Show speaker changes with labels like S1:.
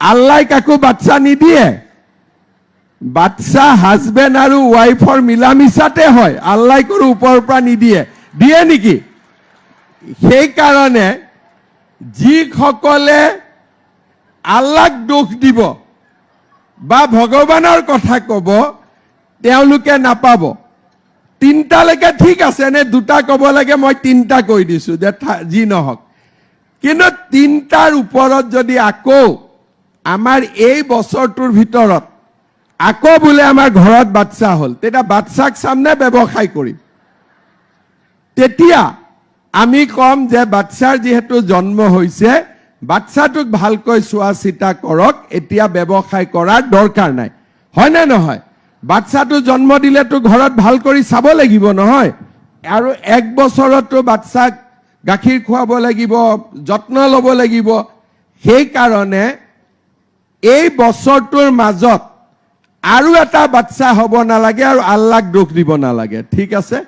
S1: আল্লাহ কাকো বাচ্চা নিদিয়ে। বাচ্চা হাজবেণ্ড আৰু ৱাইফৰ মিলা মিছাতে হয়। আল্লাহ কোনো ওপৰৰ পৰা নিদিয়ে। দিয়ে নেকি? সেইকাৰণে যিসকলে আল্লাক দোষ দিব বা ভগৱানৰ কথা ক'ব, তেওঁলোকে নাপাব। তিনিটালৈকে ঠিক আছে নে দুটা ক'ব লাগে মই তিনিটা কৈ দিছোঁ, যে যি নহওক। কিন্তু তিনিটাৰ ওপৰত যদি আকৌ আমাৰ এই বছৰটোৰ ভিতৰত, আকৌ বোলে আমাৰ ঘৰত বাচ্চা হ'ল, তেতিয়া বাচ্চাক চামনে ব্যৱসায় কৰিম। তেতিয়া আমি ক'ম যে বাচ্চাৰ যিহেতু জন্ম হৈছে বাচ্চাটোক ভালকৈ চোৱা চিতা কৰক, এতিয়া ব্যৱসায় কৰাৰ দৰকাৰ নাই। হয়নে নহয়? বাচ্চাটো জন্ম দিলেতো ঘৰত ভালো কৰি চাব লাগিব, নহয়? আৰু এক বছৰতো বাচ্চাক গাখীৰ খুৱাব লাগিব, যত্ন ল'ব লাগিব। সেইকাৰণে এই বছৰটোৰ মাজত আৰু এটা বাচ্চা হ'ব নালাগে আৰু আল্লাক দোষ দিব নালাগে। ঠিক আছে?